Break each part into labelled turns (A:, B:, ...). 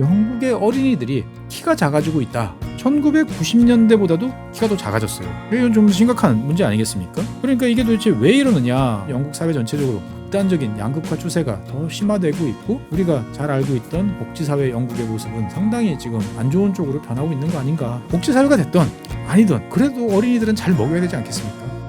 A: 영국의 어린이들이 키가 작아지고 있다. 1990년대보다도 키가 더 작아졌어요. 이건 좀 심각한 문제 아니겠습니까? 그러니까 이게 도대체 왜 이러느냐? 영국 사회 전체적으로 극단적인 양극화 추세가 더 심화되고 있고 우리가 잘 알고 있던 복지사회 영국의 모습은 상당히 지금 안 좋은 쪽으로 변하고 있는 거 아닌가? 복지사회가 됐던 아니든 그래도 어린이들은 잘 먹여야 되지 않겠습니까?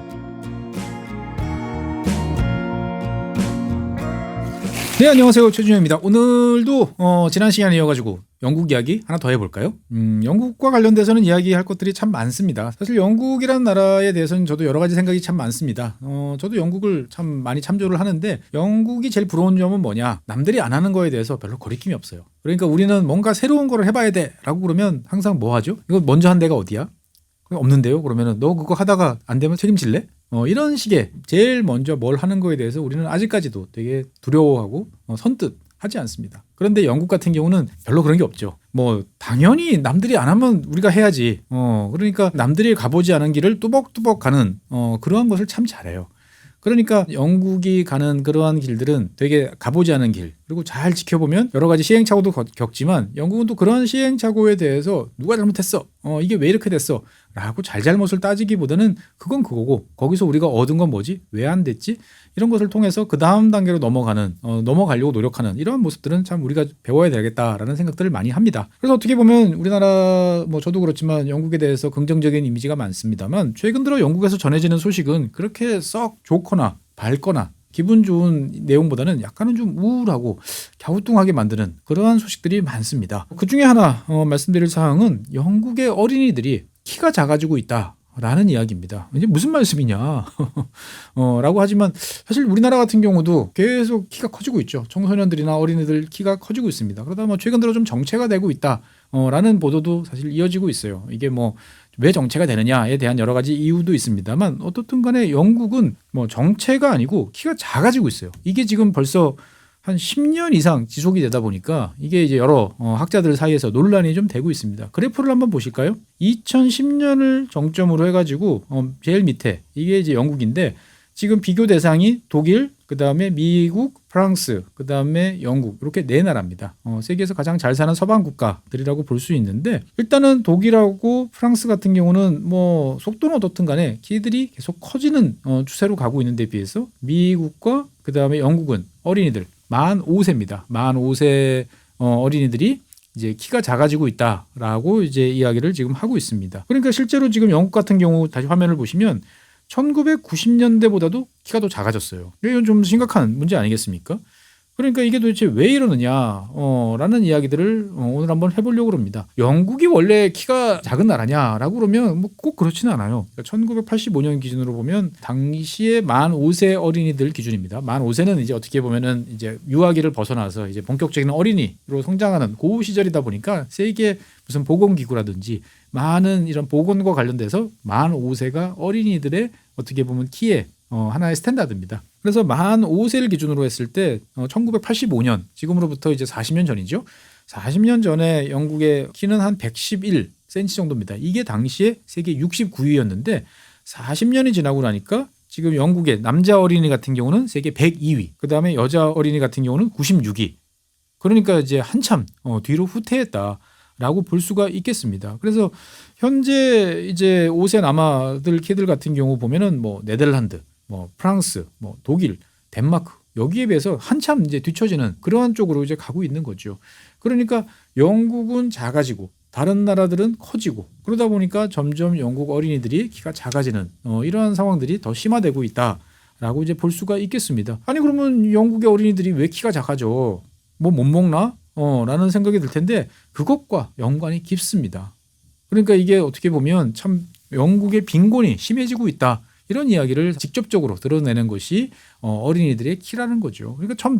A: 네 안녕하세요 최준영입니다. 오늘도 어, 지난 시간에 이어가지고 영국 이야기 하나 더 해볼까요? 음, 영국과 관련돼서는 이야기할 것들이 참 많습니다. 사실 영국이라는 나라에 대해서는 저도 여러 가지 생각이 참 많습니다. 어, 저도 영국을 참 많이 참조를 하는데 영국이 제일 부러운 점은 뭐냐? 남들이 안 하는 거에 대해서 별로 거리낌이 없어요. 그러니까 우리는 뭔가 새로운 거를 해봐야 돼라고 그러면 항상 뭐 하죠? 이거 먼저 한 데가 어디야? 없는데요? 그러면은 너 그거 하다가 안 되면 책임질래? 어, 이런 식의 제일 먼저 뭘 하는 거에 대해서 우리는 아직까지도 되게 두려워하고 어, 선뜻 하지 않습니다. 그런데 영국 같은 경우는 별로 그런 게 없죠. 뭐 당연히 남들이 안 하면 우리가 해야지. 어 그러니까 남들이 가보지 않은 길을 뚜벅뚜벅 가는 어 그러한 것을 참 잘해요. 그러니까 영국이 가는 그러한 길들은 되게 가보지 않은 길 그리고 잘 지켜보면 여러 가지 시행착오도 거- 겪지만 영국은 또 그런 시행착오에 대해서 누가 잘못했어? 어 이게 왜 이렇게 됐어? 라고 잘잘못을 따지기보다는 그건 그거고 거기서 우리가 얻은 건 뭐지? 왜 안 됐지? 이런 것을 통해서 그 다음 단계로 넘어가는 어, 넘어가려고 노력하는 이런 모습들은 참 우리가 배워야 되겠다라는 생각들을 많이 합니다. 그래서 어떻게 보면 우리나라 뭐 저도 그렇지만 영국에 대해서 긍정적인 이미지가 많습니다만 최근 들어 영국에서 전해지는 소식은 그렇게 썩 좋거나 밝거나 기분 좋은 내용보다는 약간은 좀 우울하고 갸우뚱하게 만드는 그러한 소식들이 많습니다. 그 중에 하나 어, 말씀드릴 사항은 영국의 어린이들이 키가 작아지고 있다. 라는 이야기입니다. 이제 무슨 말씀이냐? 어, 라고 하지만 사실 우리나라 같은 경우도 계속 키가 커지고 있죠. 청소년들이나 어린이들 키가 커지고 있습니다. 그러다 뭐 최근 들어 좀 정체가 되고 있다. 어, 라는 보도도 사실 이어지고 있어요. 이게 뭐 왜 정체가 되느냐에 대한 여러 가지 이유도 있습니다만 어떻든 간에 영국은 뭐 정체가 아니고 키가 작아지고 있어요. 이게 지금 벌써 한 10년 이상 지속이 되다 보니까 이게 이제 여러 어, 학자들 사이에서 논란이 좀 되고 있습니다. 그래프를 한번 보실까요? 2010년을 정점으로 해가지고 어, 제일 밑에 이게 이제 영국인데 지금 비교 대상이 독일, 그 다음에 미국, 프랑스, 그 다음에 영국 이렇게 네 나라입니다. 어, 세계에서 가장 잘 사는 서방 국가들이라고 볼 수 있는데 일단은 독일하고 프랑스 같은 경우는 뭐 속도는 어떻든 간에 키들이 계속 커지는 어, 추세로 가고 있는 데 비해서 미국과 그 다음에 영국은 어린이들 만 5세입니다. 만 5세 어, 어린이들이 이제 키가 작아지고 있다라고 이제 이야기를 지금 하고 있습니다. 그러니까 실제로 지금 영국 같은 경우 다시 화면을 보시면 1990년대보다도 키가 더 작아졌어요. 이건 좀 심각한 문제 아니겠습니까? 그러니까 이게 도대체 왜 이러느냐, 어, 라는 이야기들을 어, 오늘 한번 해보려고 합니다. 영국이 원래 키가 작은 나라냐라고 그러면 뭐 꼭 그렇지는 않아요. 그러니까 1985년 기준으로 보면 당시에 만 5세 어린이들 기준입니다. 만 5세는 이제 어떻게 보면은 이제 유아기를 벗어나서 이제 본격적인 어린이로 성장하는 그 시절이다 보니까 세계 무슨 보건기구라든지 많은 이런 보건과 관련돼서 만 5세가 어린이들의 어떻게 보면 키의 어, 하나의 스탠다드입니다. 그래서 만 5세를 기준으로 했을 때 어, 1985년 지금으로부터 이제 40년 전이죠. 40년 전에 영국의 키는 한 111cm 정도입니다. 이게 당시에 세계 69위였는데 40년이 지나고 나니까 지금 영국의 남자 어린이 같은 경우는 세계 102위, 그 다음에 여자 어린이 같은 경우는 96위. 그러니까 이제 한참 어, 뒤로 후퇴했다 라고 볼 수가 있겠습니다. 그래서 현재 이제 5세 남아들 키들 같은 경우 보면은 뭐 네덜란드, 뭐 프랑스, 뭐 독일, 덴마크 여기에 비해서 한참 이제 뒤처지는 그러한 쪽으로 이제 가고 있는 거죠. 그러니까 영국은 작아지고 다른 나라들은 커지고 그러다 보니까 점점 영국 어린이들이 키가 작아지는 어, 이러한 상황들이 더 심화되고 있다라고 이제 볼 수가 있겠습니다. 아니 그러면 영국의 어린이들이 왜 키가 작아져? 뭐 못 먹나? 어, 라는 생각이 들 텐데 그것과 연관이 깊습니다. 그러니까 이게 어떻게 보면 참 영국의 빈곤이 심해지고 있다. 이런 이야기를 직접적으로 드러내는 것이 어, 어린이들의 키라는 거죠. 그러니까 참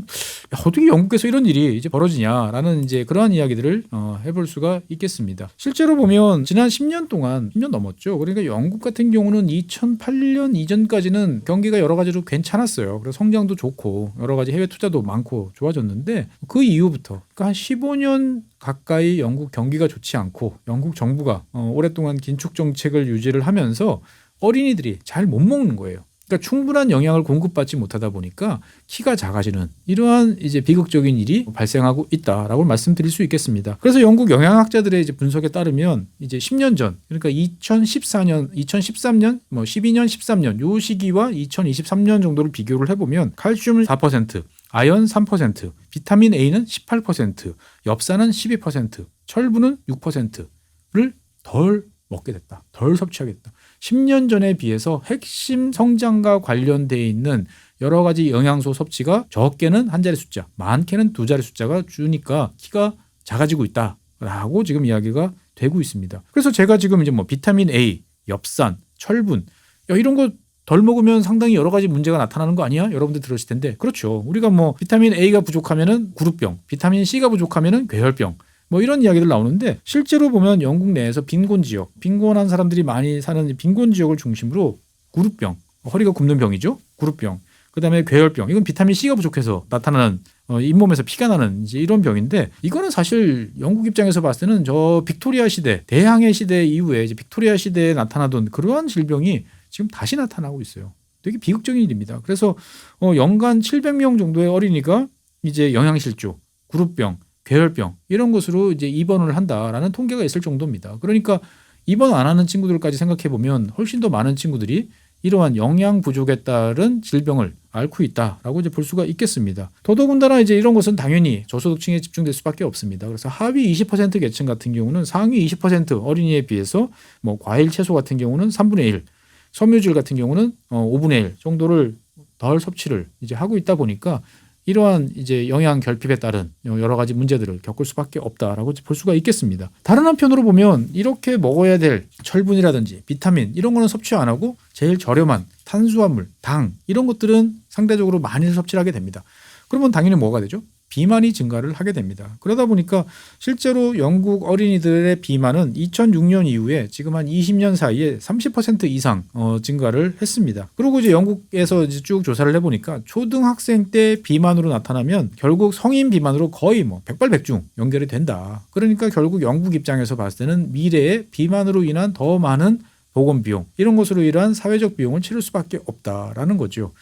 A: 야, 어떻게 영국에서 이런 일이 이제 벌어지냐라는 이제 그러한 이야기들을 어, 해볼 수가 있겠습니다. 실제로 보면 지난 10년 동안 10년 넘었죠. 그러니까 영국 같은 경우는 2008년 이전까지는 경기가 여러 가지로 괜찮았어요. 그래서 성장도 좋고 여러 가지 해외 투자도 많고 좋아졌는데 그 이후부터 그러니까 한 15년 가까이 영국 경기가 좋지 않고 영국 정부가 어, 오랫동안 긴축 정책을 유지를 하면서 어린이들이 잘 못 먹는 거예요. 그러니까 충분한 영양을 공급받지 못하다 보니까 키가 작아지는 이러한 이제 비극적인 일이 발생하고 있다라고 말씀드릴 수 있겠습니다. 그래서 영국 영양학자들의 이제 분석에 따르면 이제 10년 전 그러니까 2014년, 2013년, 뭐 12년, 13년 요 시기와 2023년 정도를 비교를 해보면 칼슘은 4%, 아연 3%, 비타민 A는 18%, 엽산은 12%, 철분은 6%를 덜 먹게 됐다. 덜 섭취하게 됐다. 10년 전에 비해서 핵심 성장과 관련돼 있는 여러 가지 영양소 섭취가 적게는 한 자리 숫자, 많게는 두 자리 숫자가 주니까 키가 작아지고 있다라고 지금 이야기가 되고 있습니다. 그래서 제가 지금 이제 뭐 비타민 A, 엽산, 철분 야, 이런 거 덜 먹으면 상당히 여러 가지 문제가 나타나는 거 아니야? 여러분들 들으실 텐데 그렇죠. 우리가 뭐 비타민 A가 부족하면은 구루병, 비타민 C가 부족하면은 괴혈병, 뭐 이런 이야기들 나오는데 실제로 보면 영국 내에서 빈곤 지역, 빈곤한 사람들이 많이 사는 빈곤 지역을 중심으로 구루병, 허리가 굽는 병이죠. 구루병. 그다음에 괴혈병. 이건 비타민 C가 부족해서 나타나는 어, 잇몸에서 피가 나는 이제 이런 병인데 이거는 사실 영국 입장에서 봤을 때는 저 빅토리아 시대, 대항해 시대 이후에 이제 빅토리아 시대에 나타나던 그러한 질병이 지금 다시 나타나고 있어요. 되게 비극적인 일입니다. 그래서 어, 연간 700명 정도의 어린이가 이제 영양실조, 구루병, 괴혈병 이런 것으로 이제 입원을 한다라는 통계가 있을 정도입니다. 그러니까 입원 안 하는 친구들까지 생각해 보면 훨씬 더 많은 친구들이 이러한 영양 부족에 따른 질병을 앓고 있다라고 이제 볼 수가 있겠습니다. 더더군다나 이제 이런 것은 당연히 저소득층에 집중될 수밖에 없습니다. 그래서 하위 20% 계층 같은 경우는 상위 20% 어린이에 비해서 뭐 과일 채소 같은 경우는 3분의 1, 섬유질 같은 경우는 어 5분의 1 정도를 덜 섭취를 이제 하고 있다 보니까 이러한 이제 영양 결핍에 따른 여러 가지 문제들을 겪을 수밖에 없다라고 볼 수가 있겠습니다. 다른 한편으로 보면 이렇게 먹어야 될 철분이라든지 비타민 이런 거는 섭취 안 하고 제일 저렴한 탄수화물, 당 이런 것들은 상대적으로 많이 섭취를 하게 됩니다. 그러면 당연히 뭐가 되죠? 비만이 증가를 하게 됩니다. 그러다 보니까 실제로 영국 어린이들의 비만은 2006년 이후에 지금 한 20년 사이에 30% 이상 어, 증가를 했습니다. 그리고 이제 영국에서 이제 쭉 조사를 해보니까 초등학생 때 비만으로 나타나면 결국 성인 비만으로 거의 뭐 백발백중 연결이 된다. 그러니까 결국 영국 입장에서 봤을 때는 미래에 비만으로 인한 더 많은 보건 비용 이런 것으로 인한 사회적 비용을 치를 수밖에 없다라는 거죠.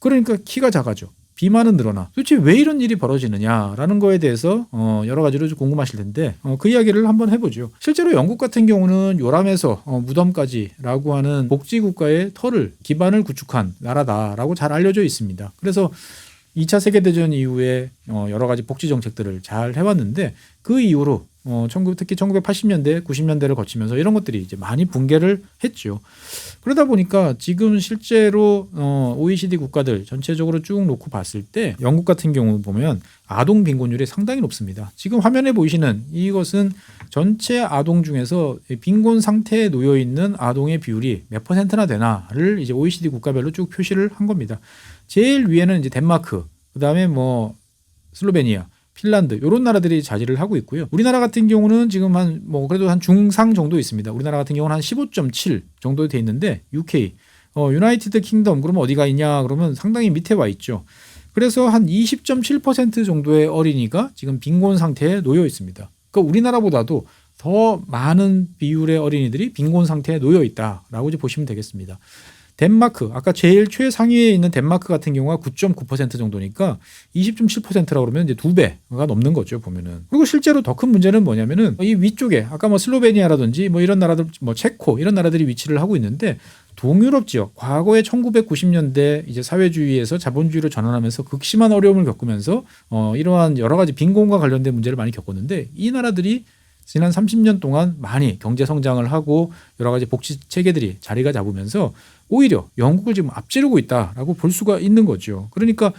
A: 그러니까 키가 작아져. 비만은 늘어나. 도대체 왜 이런 일이 벌어지느냐라는 거에 대해서 어 여러 가지로 좀 궁금하실 텐데 어 그 이야기를 한번 해보죠. 실제로 영국 같은 경우는 요람에서 어 무덤까지라고 하는 복지 국가의 터를 기반을 구축한 나라다라고 잘 알려져 있습니다. 그래서 2차 세계대전 이후에 어 여러 가지 복지 정책들을 잘 해왔는데 그 이후로 어, 19, 특히 1980년대, 90년대를 거치면서 이런 것들이 이제 많이 붕괴를 했죠. 그러다 보니까 지금 실제로 어, OECD 국가들 전체적으로 쭉 놓고 봤을 때 영국 같은 경우 보면 아동 빈곤율이 상당히 높습니다. 지금 화면에 보이시는 이것은 전체 아동 중에서 빈곤 상태에 놓여 있는 아동의 비율이 몇 퍼센트나 되나를 이제 OECD 국가별로 쭉 표시를 한 겁니다. 제일 위에는 이제 덴마크, 그다음에 뭐 슬로베니아, 핀란드 이런 나라들이 자질을 하고 있고요. 우리나라 같은 경우는 지금 한 뭐 그래도 한 중상 정도 있습니다. 우리나라 같은 경우는 한 15.7 정도 돼 있는데 UK 어 유나이티드 킹덤 그러면 어디가 있냐 그러면 상당히 밑에 와 있죠. 그래서 한 20.7% 정도의 어린이가 지금 빈곤 상태에 놓여 있습니다. 그러니까 우리나라보다도 더 많은 비율의 어린이들이 빈곤 상태에 놓여 있다라고 이제 보시면 되겠습니다. 덴마크 아까 제일 최상위에 있는 덴마크 같은 경우가 9.9% 정도니까 20.7%라고 그러면 이제 두 배가 넘는 거죠 보면은. 그리고 실제로 더 큰 문제는 뭐냐면은 이 위쪽에 아까 뭐 슬로베니아라든지 뭐 이런 나라들 뭐 체코 이런 나라들이 위치를 하고 있는데 동유럽 지역 과거에 1990년대 이제 사회주의에서 자본주의로 전환하면서 극심한 어려움을 겪으면서 어 이러한 여러 가지 빈곤과 관련된 문제를 많이 겪었는데 이 나라들이 지난 30년 동안 많이 경제 성장을 하고 여러 가지 복지 체계들이 자리가 잡으면서 오히려 영국을 지금 앞지르고 있다라고 볼 수가 있는 거죠. 그러니까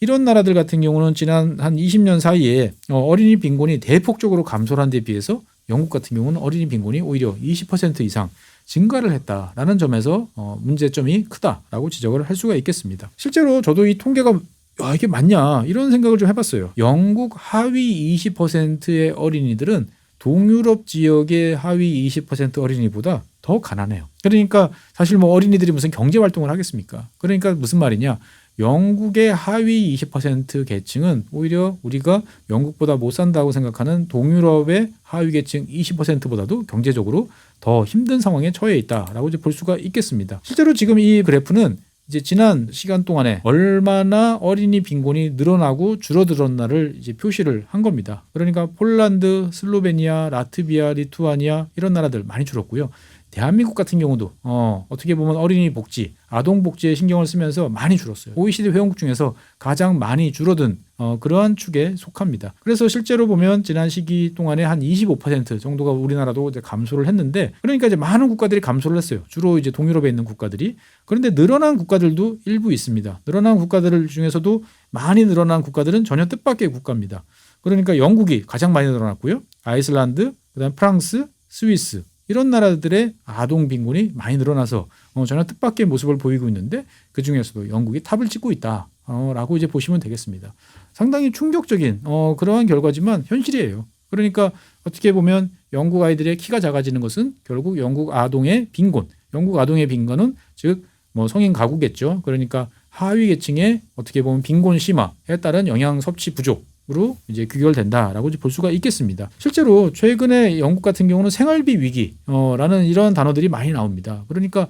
A: 이런 나라들 같은 경우는 지난 한 20년 사이에 어, 어린이 빈곤이 대폭적으로 감소한 데 비해서 영국 같은 경우는 어린이 빈곤이 오히려 20% 이상 증가를 했다라는 점에서 어, 문제점이 크다라고 지적을 할 수가 있겠습니다. 실제로 저도 이 통계가 야, 이게 맞냐 이런 생각을 좀 해봤어요. 영국 하위 20%의 어린이들은 동유럽 지역의 하위 20% 어린이보다 더 가난해요. 그러니까 사실 뭐 어린이들이 무슨 경제 활동을 하겠습니까? 그러니까 무슨 말이냐? 영국의 하위 20% 계층은 오히려 우리가 영국보다 못 산다고 생각하는 동유럽의 하위 계층 20%보다도 경제적으로 더 힘든 상황에 처해 있다라고 이제 볼 수가 있겠습니다. 실제로 지금 이 그래프는 이제 지난 시간 동안에 얼마나 어린이 빈곤이 늘어나고 줄어들었나를 이제 표시를 한 겁니다. 그러니까 폴란드, 슬로베니아, 라트비아, 리투아니아 이런 나라들 많이 줄었고요. 대한민국 같은 경우도 어, 어떻게 보면 어린이 복지, 아동 복지에 신경을 쓰면서 많이 줄었어요. OECD 회원국 중에서 가장 많이 줄어든 어, 그러한 축에 속합니다. 그래서 실제로 보면 지난 시기 동안에 한 25% 정도가 우리나라도 이제 감소를 했는데 그러니까 이제 많은 국가들이 감소를 했어요. 주로 이제 동유럽에 있는 국가들이 그런데 늘어난 국가들도 일부 있습니다. 늘어난 국가들 중에서도 많이 늘어난 국가들은 전혀 뜻밖의 국가입니다. 그러니까 영국이 가장 많이 늘어났고요. 아이슬란드, 그다음 프랑스, 스위스 이런 나라들의 아동 빈곤이 많이 늘어나서 어, 전혀 뜻밖의 모습을 보이고 있는데 그 중에서도 영국이 탑을 찍고 있다라고 이제 보시면 되겠습니다. 상당히 충격적인 어, 그러한 결과지만 현실이에요. 그러니까 어떻게 보면 영국 아이들의 키가 작아지는 것은 결국 영국 아동의 빈곤, 영국 아동의 빈곤은 즉 뭐 성인 가구겠죠. 그러니까 하위 계층의 어떻게 보면 빈곤 심화에 따른 영양 섭취 부족. 으로 이제 귀결된다라고 볼 수가 있겠습니다. 실제로 최근에 영국 같은 경우는 생활비 위기라는 이런 단어들이 많이 나옵니다. 그러니까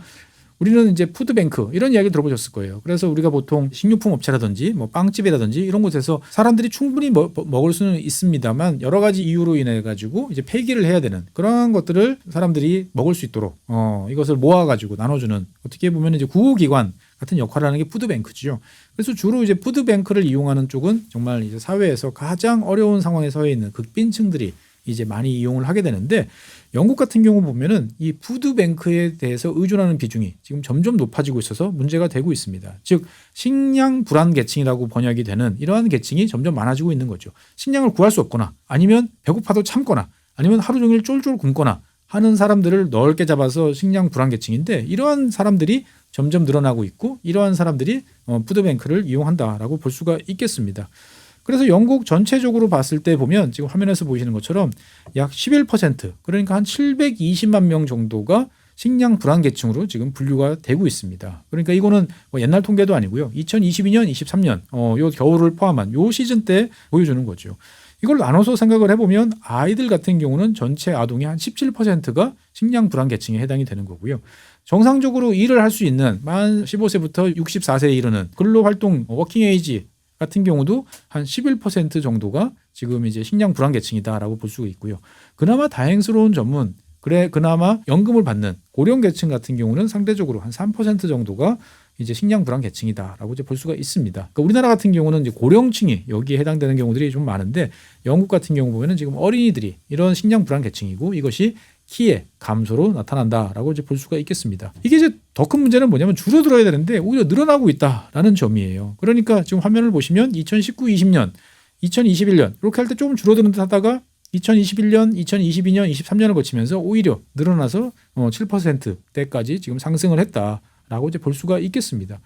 A: 우리는 이제 푸드뱅크 이런 이야기를 들어보셨을 거예요. 그래서 우리가 보통 식료품 업체라든지 뭐 빵집이라든지 이런 곳에서 사람들이 충분히 먹, 먹을 수는 있습니다만 여러 가지 이유로 인해 가지고 이제 폐기를 해야 되는 그러한 것들을 사람들이 먹을 수 있도록 어 이것을 모아 가지고 나눠주는 어떻게 보면 이제 구호기관 같은 역할을 하는 게 푸드뱅크죠. 그래서 주로 이제 푸드뱅크를 이용하는 쪽은 정말 이제 사회에서 가장 어려운 상황에 서 있는 극빈층들이 이제 많이 이용을 하게 되는데 영국 같은 경우 보면은 이 푸드뱅크에 대해서 의존하는 비중이 지금 점점 높아지고 있어서 문제가 되고 있습니다. 즉 식량 불안 계층이라고 번역이 되는 이러한 계층이 점점 많아지고 있는 거죠. 식량을 구할 수 없거나 아니면 배고파도 참거나 아니면 하루 종일 쫄쫄 굶거나 하는 사람들을 넓게 잡아서 식량 불안 계층인데 이러한 사람들이 점점 늘어나고 있고 이러한 사람들이 어, 푸드뱅크를 이용한다라고 볼 수가 있겠습니다. 그래서 영국 전체적으로 봤을 때 보면 지금 화면에서 보시는 것처럼 약 11% 그러니까 한 720만 명 정도가 식량 불안 계층으로 지금 분류가 되고 있습니다. 그러니까 이거는 뭐 옛날 통계도 아니고요. 2022년, 23년 어, 요 겨울을 포함한 요 시즌 때 보여주는 거죠. 이걸 나눠서 생각을 해보면 아이들 같은 경우는 전체 아동의 한 17%가 식량 불안 계층에 해당이 되는 거고요. 정상적으로 일을 할 수 있는 만 15세부터 64세에 이르는 근로 활동 워킹 에이지 같은 경우도 한 11% 정도가 지금 이제 식량 불안 계층이다라고 볼 수가 있고요. 그나마 다행스러운 점은 그래 그나마 연금을 받는 고령 계층 같은 경우는 상대적으로 한 3% 정도가 이제 식량 불안 계층이다라고 이제 볼 수가 있습니다. 그러니까 우리나라 같은 경우는 이제 고령층이 여기에 해당되는 경우들이 좀 많은데 영국 같은 경우 보면은 지금 어린이들이 이런 식량 불안 계층이고 이것이 키의 감소로 나타난다라고 이제 볼 수가 있겠습니다. 이게 이제 더 큰 문제는 뭐냐면 줄어들어야 되는데 오히려 늘어나고 있다라는 점이에요. 그러니까 지금 화면을 보시면 2019, 20년, 2021년 이렇게 할 때 조금 줄어드는 듯 하다가 2021년, 2022년, 23년을 거치면서 오히려 늘어나서 7%대까지 지금 상승을 했다 라고 이제 볼 수가 있겠습니다.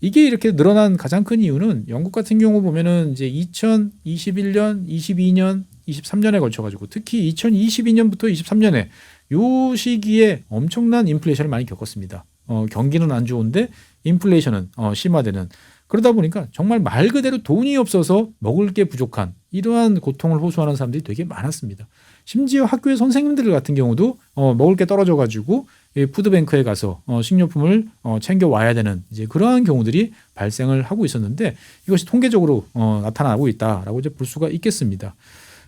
A: 이게 이렇게 늘어난 가장 큰 이유는 영국 같은 경우 보면은 이제 2021년, 22년, 23년에 걸쳐 가지고 특히 2022년부터 23년에 요 시기에 엄청난 인플레이션을 많이 겪었습니다. 어, 경기는 안 좋은데 인플레이션은 어, 심화되는 그러다 보니까 정말 말 그대로 돈이 없어서 먹을 게 부족한 이러한 고통을 호소하는 사람들이 되게 많았습니다. 심지어 학교의 선생님들 같은 경우도 어, 먹을 게 떨어져 가지고 푸드뱅크에 가서 어, 식료품을 어, 챙겨 와야 되는 이제 그러한 경우들이 발생을 하고 있었는데 이것이 통계적으로 어, 나타나고 있다라고 이제 볼 수가 있겠습니다.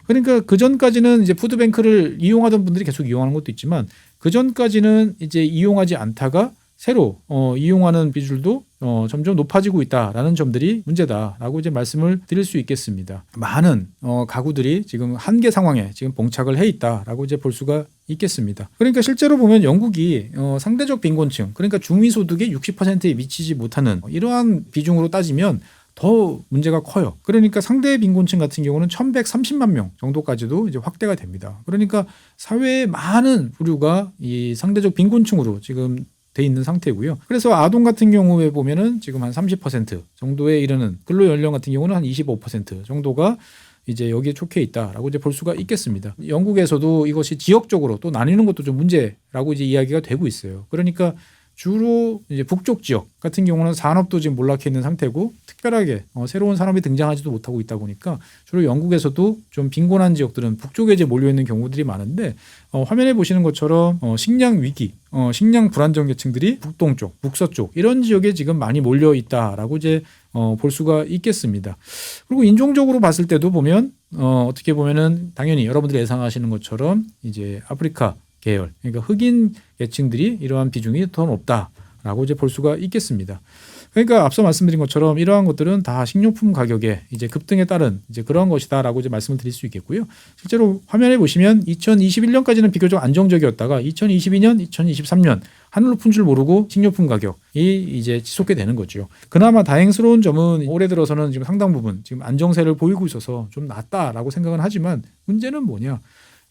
A: 그러니까 그 전까지는 이제 푸드뱅크를 이용하던 분들이 계속 이용하는 것도 있지만 그 전까지는 이제 이용하지 않다가 새로 어, 이용하는 비율도 어, 점점 높아지고 있다라는 점들이 문제다라고 이제 말씀을 드릴 수 있겠습니다. 많은 어, 가구들이 지금 한계 상황에 지금 봉착을 해 있다라고 이제 볼 수가 있겠습니다. 그러니까 실제로 보면 영국이 어, 상대적 빈곤층 그러니까 중위 소득의 60%에 미치지 못하는 이러한 비중으로 따지면 더 문제가 커요. 그러니까 상대 빈곤층 같은 경우는 1130만 명 정도까지도 이제 확대가 됩니다. 그러니까 사회의 많은 부류가 이 상대적 빈곤층으로 지금 돼 있는 상태고요. 그래서 아동 같은 경우에 보면은 지금 한 30% 정도에 이르는 근로 연령 같은 경우는 한 25% 정도가 이제 여기에 촉해 있다라고 이제 볼 수가 있겠습니다. 영국에서도 이것이 지역적으로 또 나뉘는 것도 좀 문제라고 이제 이야기가 되고 있어요. 그러니까 주로 이제 북쪽 지역 같은 경우는 산업도 지금 몰락해 있는 상태고 특별하게 어, 새로운 산업이 등장하지도 못하고 있다 보니까 주로 영국에서도 좀 빈곤한 지역들은 북쪽에 이제 몰려 있는 경우들이 많은데 어, 화면에 보시는 것처럼 어, 식량 위기, 어, 식량 불안정 계층들이 북동쪽, 북서쪽 이런 지역에 지금 많이 몰려 있다라고 이제 어, 볼 수가 있겠습니다. 그리고 인종적으로 봤을 때도 보면 어, 어떻게 보면은 당연히 여러분들이 예상하시는 것처럼 이제 아프리카 계열, 그러니까 흑인 계층들이 이러한 비중이 더 높다라고 이제 볼 수가 있겠습니다. 그러니까 앞서 말씀드린 것처럼 이러한 것들은 다 식료품 가격의 이제 급등에 따른 이제 그런 것이다라고 이제 말씀을 드릴 수 있겠고요. 실제로 화면에 보시면 2021년까지는 비교적 안정적이었다가 2022년, 2023년 하늘 높은 줄 모르고 식료품 가격이 이제 지속게 되는 거죠. 그나마 다행스러운 점은 올해 들어서는 지금 상당 부분 지금 안정세를 보이고 있어서 좀 낫다라고 생각은 하지만 문제는 뭐냐?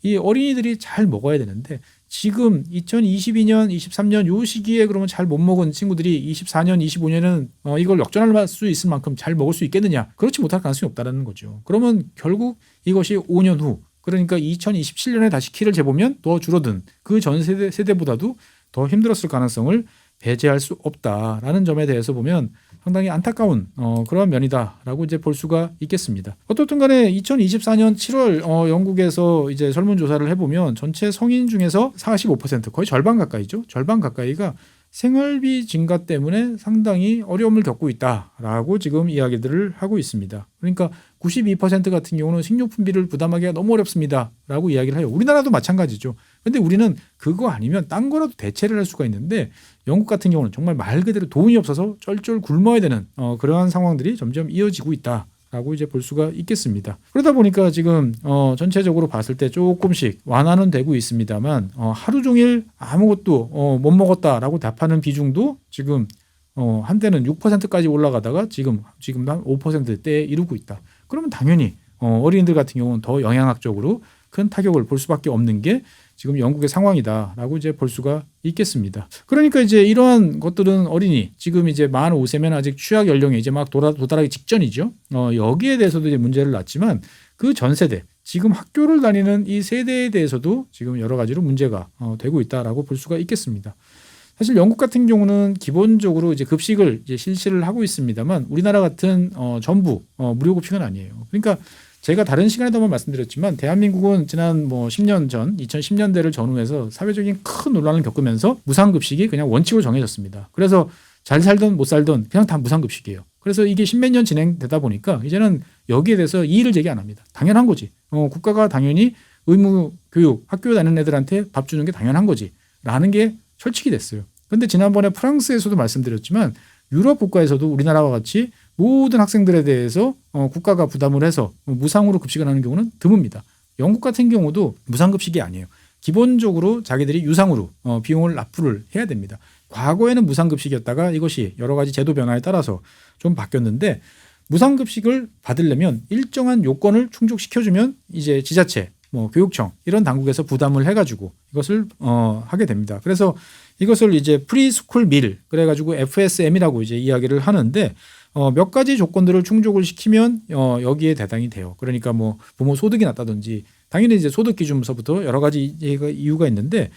A: 이 어린이들이 잘 먹어야 되는데 지금 2022년, 23년 요 시기에 그러면 잘 못 먹은 친구들이 24년, 25년은 어, 이걸 역전할 수 있을 만큼 잘 먹을 수 있겠느냐? 그렇지 못할 가능성이 없다라는 거죠. 그러면 결국 이것이 5년 후 그러니까 2027년에 다시 키를 재보면 더 줄어든 그 전 세대 세대보다도 더 힘들었을 가능성을 배제할 수 없다라는 점에 대해서 보면 상당히 안타까운 어, 그런 면이다라고 이제 볼 수가 있겠습니다. 어떻든 간에 2024년 7월 어, 영국에서 이제 설문조사를 해보면 전체 성인 중에서 45% 거의 절반 가까이죠. 절반 가까이가 생활비 증가 때문에 상당히 어려움을 겪고 있다라고 지금 이야기들을 하고 있습니다. 그러니까 92% 같은 경우는 식료품비를 부담하기가 너무 어렵습니다라고 이야기를 해요. 우리나라도 마찬가지죠. 근데 우리는 그거 아니면 딴 거라도 대체를 할 수가 있는데 영국 같은 경우는 정말 말 그대로 돈이 없어서 쩔쩔 굶어야 되는 어, 그러한 상황들이 점점 이어지고 있다. 라고 이제 볼 수가 있겠습니다. 그러다 보니까 지금 어 전체적으로 봤을 때 조금씩 완화는 되고 있습니다만 어 하루 종일 아무것도 어 못 먹었다라고 답하는 비중도 지금 어 한때는 6%까지 올라가다가 지금 지금 한 5%대에 이르고 있다. 그러면 당연히 어 어린이들 같은 경우는 더 영양학적으로 큰 타격을 볼 수밖에 없는 게 지금 영국의 상황이다라고 이제 볼 수가 있겠습니다. 그러니까 이제 이러한 것들은 어린이 지금 이제 만 5세면 아직 취약 연령에 이제 막 도달, 도달하기 직전이죠. 어, 여기에 대해서도 이제 문제를 낳지만 그 전 세대 지금 학교를 다니는 이 세대에 대해서도 지금 여러 가지로 문제가 어, 되고 있다라고 볼 수가 있겠습니다. 사실 영국 같은 경우는 기본적으로 이제 급식을 이제 실시를 하고 있습니다만 우리나라 같은 어, 전부 어, 무료 급식은 아니에요. 그러니까 제가 다른 시간에도 한번 말씀드렸지만 대한민국은 지난 뭐 10년 전 2010년대를 전후해서 사회적인 큰 논란을 겪으면서 무상급식이 그냥 원칙으로 정해졌습니다. 그래서 잘 살든 못 살든 그냥 다 무상급식이에요. 그래서 이게 십몇 년 진행되다 보니까 이제는 여기에 대해서 이의를 제기 안 합니다. 당연한 거지. 어, 국가가 당연히 의무 교육, 학교 다니는 애들한테 밥 주는 게 당연한 거지. 라는 게 철칙이 됐어요. 근데 지난번에 프랑스에서도 말씀드렸지만 유럽 국가에서도 우리나라와 같이 모든 학생들에 대해서 어, 국가가 부담을 해서 무상으로 급식을 하는 경우는 드뭅니다. 영국 같은 경우도 무상급식이 아니에요. 기본적으로 자기들이 유상으로 어, 비용을 납부를 해야 됩니다. 과거에는 무상급식이었다가 이것이 여러 가지 제도 변화에 따라서 좀 바뀌었는데 무상급식을 받으려면 일정한 요건을 충족시켜주면 이제 지자체, 뭐 교육청 이런 당국에서 부담을 해가지고 이것을 어, 하게 됩니다. 그래서 이것을 이제 프리스쿨 밀 그래가지고 FSM이라고 이제 이야기를 하는데 어, 몇 가지 조건들을 충족을 시키면 어, 여기에 대상이 돼요. 그러니까 뭐 부모 소득이 낮다든지 당연히 이제 소득 기준서부터 여러 가지 이유가 있는데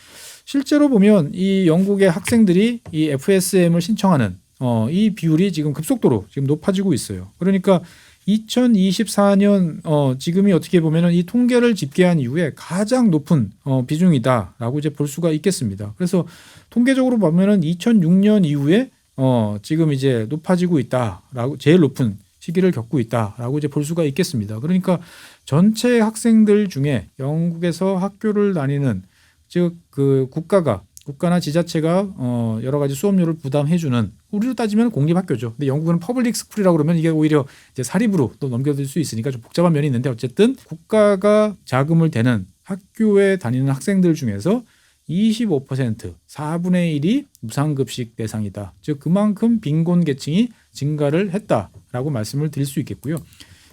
A: 실제로 보면 이 영국의 학생들이 이 FSM을 신청하는 어, 이 비율이 지금 급속도로 지금 높아지고 있어요. 그러니까 2024년 어, 지금이 어떻게 보면은 이 통계를 집계한 이후에 가장 높은 어, 비중이다라고 이제 볼 수가 있겠습니다. 그래서 통계적으로 보면은 2006년 이후에 어, 지금 이제 높아지고 있다라고 제일 높은 시기를 겪고 있다라고 이제 볼 수가 있겠습니다. 그러니까 전체 학생들 중에 영국에서 학교를 다니는 즉 그 국가가 국가나 지자체가 어 여러 가지 수업료를 부담해주는 우리로 따지면 공립학교죠. 근데 영국은 퍼블릭 스쿨이라고 그러면 이게 오히려 이제 사립으로 또 넘겨질 수 있으니까 좀 복잡한 면이 있는데 어쨌든 국가가 자금을 대는 학교에 다니는 학생들 중에서 25% 4분의 1이 무상급식 대상이다. 즉 그만큼 빈곤 계층이 증가를 했다라고 말씀을 드릴 수 있겠고요.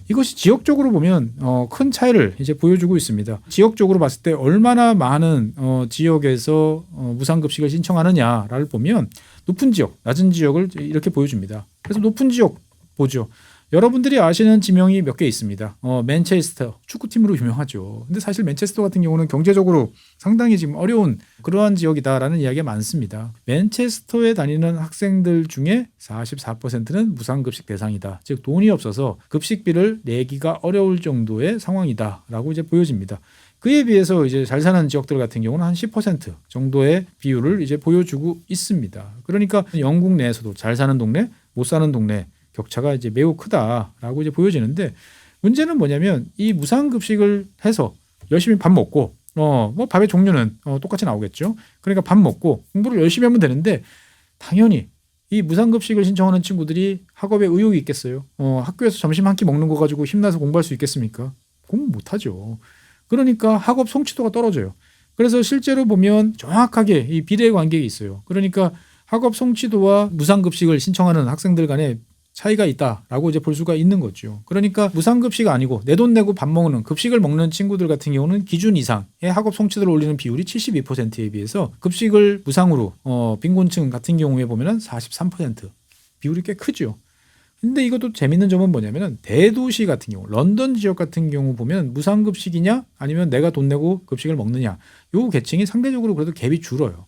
A: 이것이 지역적으로 보면 어, 큰 차이를 이제 보여주고 있습니다. 지역적으로 봤을 때 얼마나 많은 어, 지역에서 어, 무상급식을 신청하느냐를 보면 높은 지역, 낮은 지역을 이렇게 보여줍니다. 그래서 높은 지역 보죠. 여러분들이 아시는 지명이 몇 개 있습니다. 어, 맨체스터 축구팀으로 유명하죠. 근데 사실 맨체스터 같은 경우는 경제적으로 상당히 지금 어려운 그러한 지역이다라는 이야기가 많습니다. 맨체스터에 다니는 학생들 중에 44%는 무상급식 대상이다. 즉 돈이 없어서 급식비를 내기가 어려울 정도의 상황이다라고 이제 보여집니다. 그에 비해서 이제 잘 사는 지역들 같은 경우는 한 10% 정도의 비율을 이제 보여주고 있습니다. 그러니까 영국 내에서도 잘 사는 동네, 못 사는 동네 격차가 이제 매우 크다라고 이제 보여지는데 문제는 뭐냐면 이 무상급식을 해서 열심히 밥 먹고 어 뭐 밥의 종류는 어, 똑같이 나오겠죠. 그러니까 밥 먹고 공부를 열심히 하면 되는데 당연히 이 무상급식을 신청하는 친구들이 학업에 의욕이 있겠어요. 어 학교에서 점심 한 끼 먹는 거 가지고 힘나서 공부할 수 있겠습니까? 공부 못 하죠. 그러니까 학업 성취도가 떨어져요. 그래서 실제로 보면 정확하게 이 비례 관계가 있어요. 그러니까 학업 성취도와 무상급식을 신청하는 학생들 간에 차이가 있다라고 이제 볼 수가 있는 거죠. 그러니까 무상급식 아니고 내 돈 내고 밥 먹는 급식을 먹는 친구들 같은 경우는 기준 이상의 학업 성취도를 올리는 비율이 72%에 비해서 급식을 무상으로 어, 빈곤층 같은 경우에 보면은 43% 비율이 꽤 크죠. 근데 이것도 재밌는 점은 뭐냐면은 대도시 같은 경우, 런던 지역 같은 경우 보면 무상급식이냐 아니면 내가 돈 내고 급식을 먹느냐 요 계층이 상대적으로 그래도 갭이 줄어요.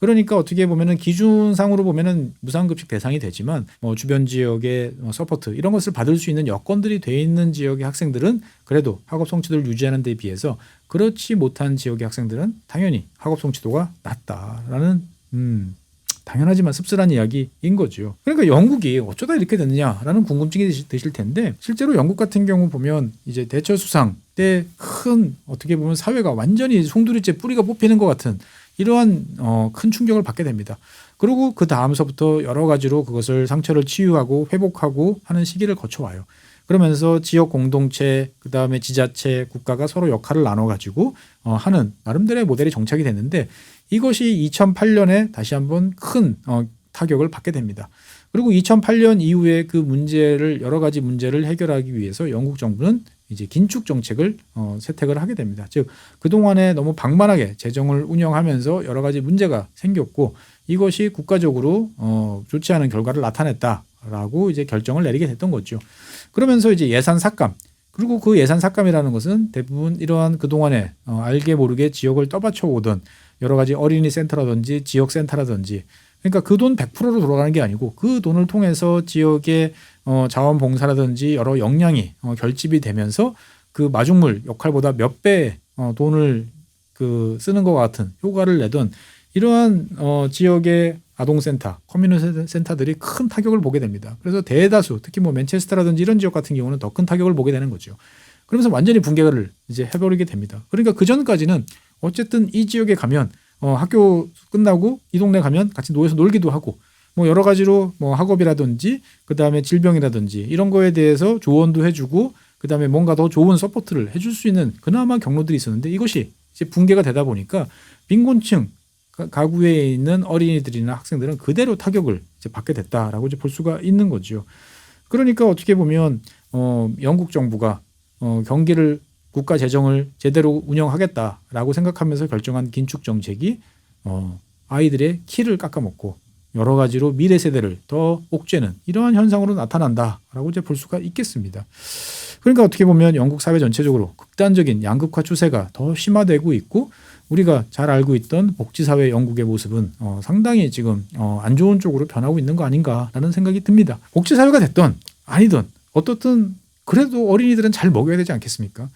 A: 그러니까 어떻게 보면은 기준상으로 보면은 무상급식 대상이 되지만 뭐 주변 지역의 뭐 서포트 이런 것을 받을 수 있는 여건들이 돼 있는 지역의 학생들은 그래도 학업 성취도를 유지하는 데 비해서 그렇지 못한 지역의 학생들은 당연히 학업 성취도가 낮다라는 음 당연하지만 씁쓸한 이야기인 거죠. 그러니까 영국이 어쩌다 이렇게 됐느냐라는 궁금증이 드실 텐데 실제로 영국 같은 경우 보면 이제 대처 수상 때 큰 어떻게 보면 사회가 완전히 송두리째 뿌리가 뽑히는 것 같은 이러한 어, 큰 충격을 받게 됩니다. 그리고 그 다음서부터 여러 가지로 그것을 상처를 치유하고 회복하고 하는 시기를 거쳐와요. 그러면서 지역 공동체, 그 다음에 지자체, 국가가 서로 역할을 나눠가지고 어, 하는 나름대로의 모델이 정착이 됐는데 이것이 2008년에 다시 한번 큰 어, 타격을 받게 됩니다. 그리고 2008년 이후에 그 문제를 여러 가지 문제를 해결하기 위해서 영국 정부는 이제 긴축 정책을 어, 세택을 하게 됩니다. 즉 그동안에 너무 방만하게 재정을 운영하면서 여러 가지 문제가 생겼고 이것이 국가적으로 어, 좋지 않은 결과를 나타냈다라고 이제 결정을 내리게 됐던 거죠. 그러면서 이제 예산 삭감 그리고 그 예산 삭감이라는 것은 대부분 이러한 그동안에 어, 알게 모르게 지역을 떠받쳐 오던 여러 가지 어린이 센터라든지 지역 센터라든지 그러니까 그 돈 100%로 돌아가는 게 아니고 그 돈을 통해서 지역의 어, 자원봉사라든지 여러 역량이 어, 결집이 되면서 그 마중물 역할보다 몇 배 어, 돈을 그 쓰는 것 같은 효과를 내던 이러한 어, 지역의 아동센터, 커뮤니티 센터들이 큰 타격을 보게 됩니다. 그래서 대다수 특히 뭐 맨체스터라든지 이런 지역 같은 경우는 더 큰 타격을 보게 되는 거죠. 그러면서 완전히 붕괴를 이제 해버리게 됩니다. 그러니까 그 전까지는 어쨌든 이 지역에 가면 어, 학교 끝나고 이 동네 가면 같이 모여서 놀기도 하고 뭐 여러 가지로 뭐 학업이라든지 그다음에 질병이라든지 이런 거에 대해서 조언도 해주고 그다음에 뭔가 더 좋은 서포트를 해줄 수 있는 그나마 경로들이 있었는데 이것이 이제 붕괴가 되다 보니까 빈곤층 가구에 있는 어린이들이나 학생들은 그대로 타격을 이제 받게 됐다라고 이제 볼 수가 있는 거죠. 그러니까 어떻게 보면 어 영국 정부가 어 경기를 국가 재정을 제대로 운영하겠다라고 생각하면서 결정한 긴축 정책이 어 아이들의 키를 깎아먹고 여러 가지로 미래 세대를 더 옥죄는 이러한 현상으로 나타난다라고 이제 볼 수가 있겠습니다. 그러니까 어떻게 보면 영국 사회 전체적으로 극단적인 양극화 추세가 더 심화되고 있고 우리가 잘 알고 있던 복지사회 영국의 모습은 어, 상당히 지금 어, 안 좋은 쪽으로 변하고 있는 거 아닌가라는 생각이 듭니다. 복지사회가 됐던 아니든 어떻든 그래도 어린이들은 잘 먹여야 되지 않겠습니까?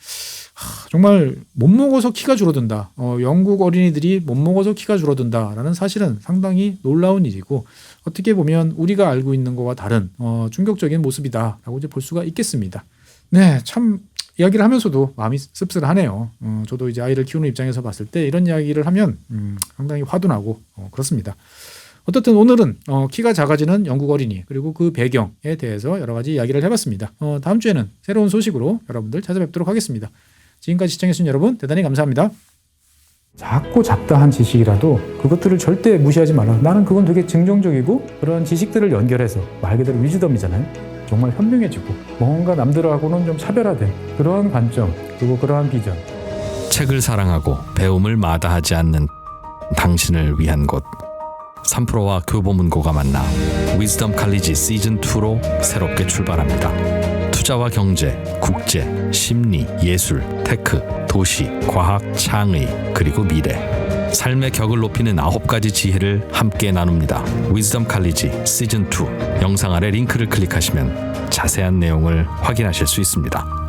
A: 하, 정말 못 먹어서 키가 줄어든다. 어, 영국 어린이들이 못 먹어서 키가 줄어든다라는 사실은 상당히 놀라운 일이고 어떻게 보면 우리가 알고 있는 것과 다른 어, 충격적인 모습이다라고 이제 볼 수가 있겠습니다. 네, 참 이야기를 하면서도 마음이 씁쓸하네요. 어, 저도 이제 아이를 키우는 입장에서 봤을 때 이런 이야기를 하면 음, 상당히 화도 나고 어, 그렇습니다. 어떻든 오늘은 어, 키가 작아지는 영국 어린이 그리고 그 배경에 대해서 여러 가지 이야기를 해봤습니다. 어, 다음 주에는 새로운 소식으로 여러분들 찾아뵙도록 하겠습니다. 지금까지 시청해주신 여러분 대단히 감사합니다. 작고 잡다한 지식이라도 그것들을 절대 무시하지 말라. 나는 그건 되게 긍정적이고 그런 지식들을 연결해서 말 그대로 위즈덤이잖아요. 정말 현명해지고 뭔가 남들하고는 좀 차별화된 그러한 관점 그리고 그러한 비전
B: 책을 사랑하고 배움을 마다하지 않는 당신을 위한 곳 3프로와 교보문고가 만나 위즈덤 칼리지 시즌 2로 새롭게 출발합니다. 투자와 경제, 국제, 심리, 예술, 테크, 도시, 과학, 창의, 그리고 미래. 삶의 격을 높이는 아홉 가지 지혜를 함께 나눕니다. 위즈덤 칼리지 시즌 2 영상 아래 링크를 클릭하시면 자세한 내용을 확인하실 수 있습니다.